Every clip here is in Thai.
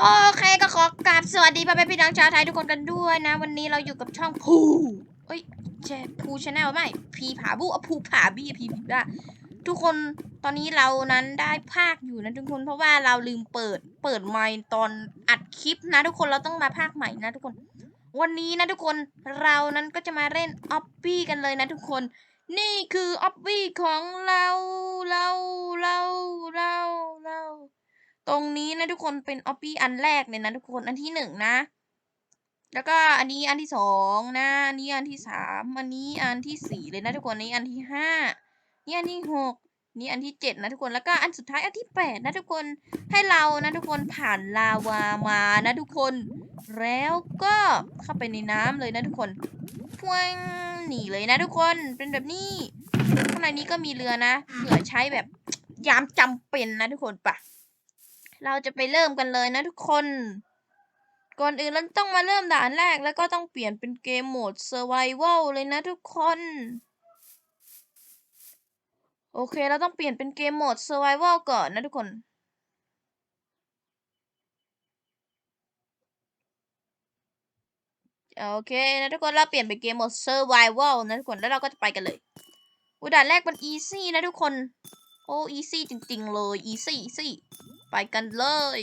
โอเคก็ขอกราบสวัสดีพ่อแม่พี่น้องชาวไทยทุกคนกันด้วยนะ วันนี้เราอยู่กับช่องภูเอ้ยแชภูชาแนลไม่พีผาบูอะภูผาบี้พีพีบ้าทุกคนตอนนี้เรานั้นได้ภาคอยู่นะทุกคนเพราะว่าเราลืมเปิดเปิดไมค์ตอนอัดคลิปนะ ทุกคนเราต้องมาภาคใหม่นะ ทุกคน วันนี้นะทุกคนเรานั้นก็จะมาเล่นออฟบี้กันเลยนะทุกคน นี่คือออฟบี้ของเราเราเราเราเรา ตรงนี้นะทุกคนเป็นออปปี้อันแรกเลยนะทุกคนอันที่หนึ่งนะ แล้วก็อันนี้อันที่สองนะอันนี้อันที่สามอันนี้อันที่สี่เลยนะทุกคนนี่อันที่ห้านี่อันที่หกนี่อันที่เจ็ดนะทุกคนแล้วก็อันสุดท้ายอันที่แปดนะทุกคนให้เรานะทุกคนผ่านลาวามานะทุกคน แล้วก็เข้าไปในน้ำเลยนะทุกคนพวงหนีเลยนะทุกคนเป็นแบบนี้ข้างในนี้ก็มีเรือนะเผื่อใช้แบบยามจำเป็นนะทุกคนปะ เราจะไปเริ่มกันเลยนะทุกคน ก่อนอื่นเราต้องมาเริ่มด่านแรกแล้วก็ต้องเปลี่ยนเป็นเกมโหมด Survival เลยนะทุกคน โอเค เราต้องเปลี่ยนเป็นเกมโหมด Survival ก่อนนะทุกคนโอเคนะทุกคนเราเปลี่ยนเป็นเกมโหมด Survival นะทุกคนแล้วเราก็จะไปกันเลยอุด่านแรกมัน Easy นะทุกคน โอ้ Easy จริง ๆ เลย Easy Easy ไปกันเลย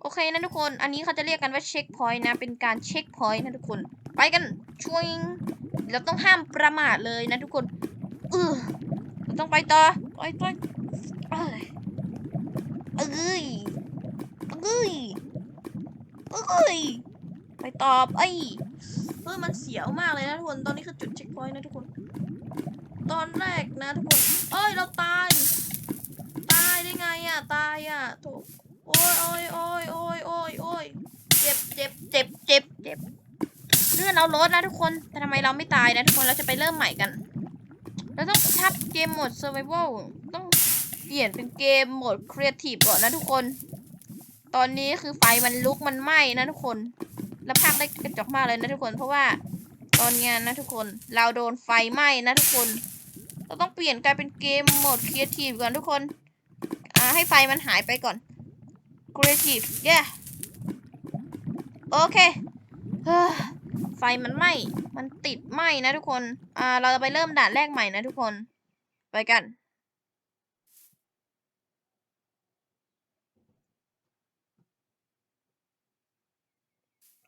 โอเคนะทุกคน อันนี้เขาจะเรียกกันว่าเช็คพอยต์นะ เป็นการเช็คพอยต์นะทุกคน ไปกันช่วยเราต้องห้ามประมาทเลยนะทุกคน เออเราต้องไปต่อ ไปต่อเอ้ยเอ้ยเอ้ยเอ้ย ไปต่อไอ้ยเออมันเสียวมากเลยนะทุกคน ตอนนี้คือจุดเช็คพอยต์นะทุกคน ตอนแรกนะทุกคน เอ้ย เราตาย ตายได้ไงอะ ตายอะโถโอ้ยโอ้ยโอ้ยโอ้ยโอ้ยโอ้ยเจ็บเจ็บเจ็บเจ็บเจ็บเลื่อนเราลดนะทุกคนแต่ทำไมเราไม่ตายนะทุกคนเราจะไปเริ่มใหม่กันเราต้องทับเกมโหมด survival ต้องเปลี่ยนเป็นเกมโหมด creative ก่อนนะทุกคน ตอนนี้คือไฟมันลุกมันไหม้นะทุกคน แล้วภาคได้กระจอกมากเลยนะทุกคน เพราะว่าตอนนี้นะทุกคนเราโดนไฟไหม้นะทุกคน เราต้องเปลี่ยนกลายเป็นเกมโหมด creative ก่อนทุกคน อ่าให้ไฟมันหายไปก่อน creative yeah โอเคไฟมันไหม้ มันติดไหม้นะทุกคน อ่า เราจะไปเริ่มด่านแรกใหม่นะทุกคน ไปกัน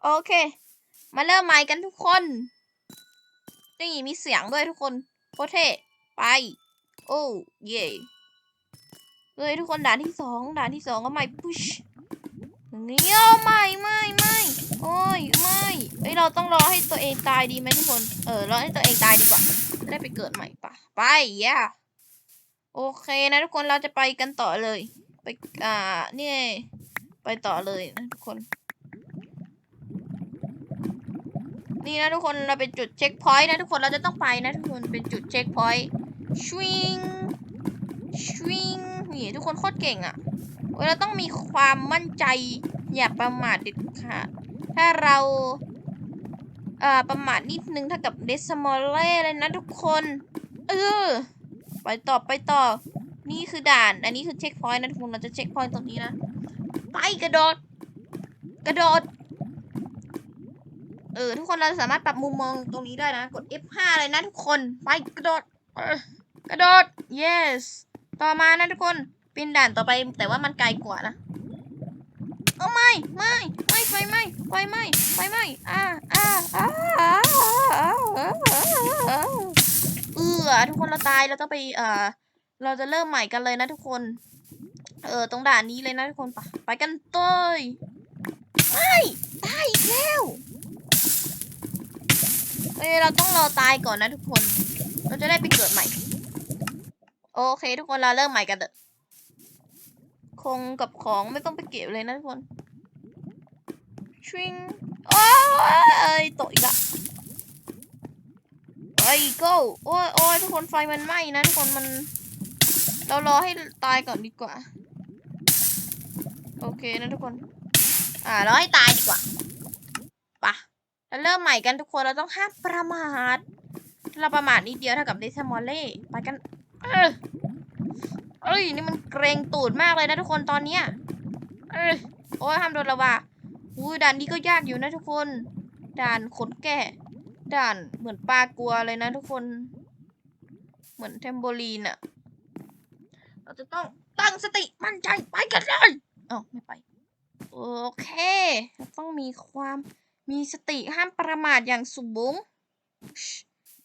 โอเค มาเริ่มใหม่กันทุกคน นี่มีเสียงด้วยทุกคน โคเทไป โอ้ เย่ เฮ้ยทุกคนด่านที่สองด่านที่สองก็ไม่พุชนี่โอ้ไม่ไม่ไม่โอ้ยไม่เอ้ยเราต้องรอให้ตัวเองตายดีไหมทุกคนเออรอให้ตัวเองตายดีกว่าได้ไปเกิดใหม่ปะไปย่าโอเคนะทุกคนเราจะไปกันต่อเลย ไปอ่าเนี่ยไปต่อเลยนะทุกคน นี่นะทุกคนเราเป็นจุดเช็คพอยต์นะทุกคนเราจะต้องไปนะทุกคนเป็นจุดเช็คพอยต์ชวิงชวิง นี่ทุกคนโคตรเก่งอะ่ะเว้ยเราต้องมีความมั่นใจอย่าประมาทเด็ดขาดถ้าเราเอ่อประมาทนิดนึงเท่ากับเดซมอลเล่เลยนะทุกคน เออ ไปต่อไปต่อ นี่คือด่าน อันนี้คือเช็คพอยต์นะทุกคนเราจะเช็คพอยต์ตรงนี้นะ ไปกระโดด กระโดด เออ ทุกคนเราสามารถปรับมุมมองตรงนี้ได้นะ กด F5 เลยนะทุกคน ไปกระโดด กระโดด yes ต่อมานะทุกคนเป็นด่านต่อไปแต่ว่ามันไกลกว่านะเอาไม่ไม่ไม่ไฟไหม้ไฟไหม้ไฟไหม้อ่าอ่าอ่าอ่าอ่าอ่าอ่าเออทุกคนเราตายเราต้องไปเออเราจะเริ่มใหม่กันเลยนะทุกคน เออตรงด่านนี้เลยนะทุกคนไปไปกันเต้ยไม่ตายอีกแล้วเอ้ยเราต้องรอตายก่อนนะทุกคน เราจะได้ไปเกิดใหม่ โอเค ทุกคนเราเริ่มใหม่กันเถอะคงกับของไม่ต้องไปเก็บเลยนะทุกคนชิงโอ้ยตกอีกละไอ้ก้โอ้ยโอ้ยทุกคนไฟมันไหม้นะทุกคนมัน เรารอให้ตายก่อนดีกว่า โอเคนะทุกคน อ่ารอให้ตายดีกว่าปะเราเริ่มใหม่กันทุกคนเราต้องห้ามประมาทเราประมาทนิดเดียวเท่ากับเดซมอลเล่ไปกัน เอ้ยนี่มันเกรงตูดมากเลยนะทุกคนตอนเนี้ยเออโอ้ยห้ามโดนละวะอุ้ยด่านนี้ก็ยากอยู่นะทุกคน ด่านขนแกะด่านเหมือนปลากลัวเลยนะทุกคน เหมือนเทมโบลีนอะเราจะต้องตั้งสติมั่นใจไปกันเลยเอ้าไม่ไป โอเคเราต้องมีความมีสติห้ามประมาทอย่างสูง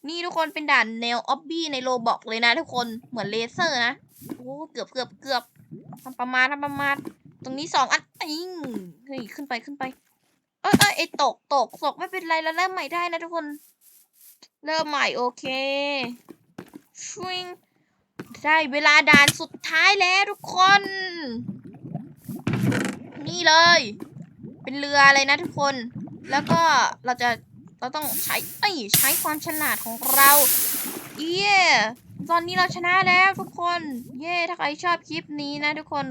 นี่ทุกคนเป็นด่านแนวออบบี้ในโลบอกเลยนะทุกคนเหมือนเลเซอร์นะโอ้เกือบเกือบเกือบทำประมาณทำประมาณตรงนี้สองอันอิงเฮ้ยขึ้นไปขึ้นไป เอ้ยเอ้ยไอตกตกตกไม่เป็นไรแล้วเริ่มใหม่ได้นะทุกคน เริ่มใหม่โอเคชิงได้เวลาด่านสุดท้ายแล้วทุกคน นี่เลย เป็นเรือเลยนะทุกคน แล้วก็เราจะ เราต้องใช้เอ้ยใช้ความฉลาดของเรา เย้ตอนนี้เราชนะแล้วทุกคน เย้ถ้าใครชอบคลิปนี้นะทุกคน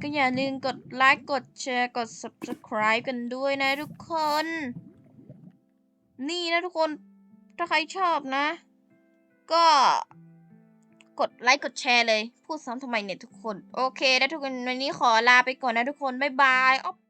ก็อย่าลืมกดไลค์ กดแชร์ กด subscribe กันด้วยนะทุกคน นี่นะทุกคน ถ้าใครชอบนะ ก็ กดไลค์ กดแชร์เลย พูดซ้ำทำไมเนี่ยทุกคน โอเคนะทุกคน วันนี้ขอลาไปก่อนนะทุกคน บ๊ายบายอ๊อปปี้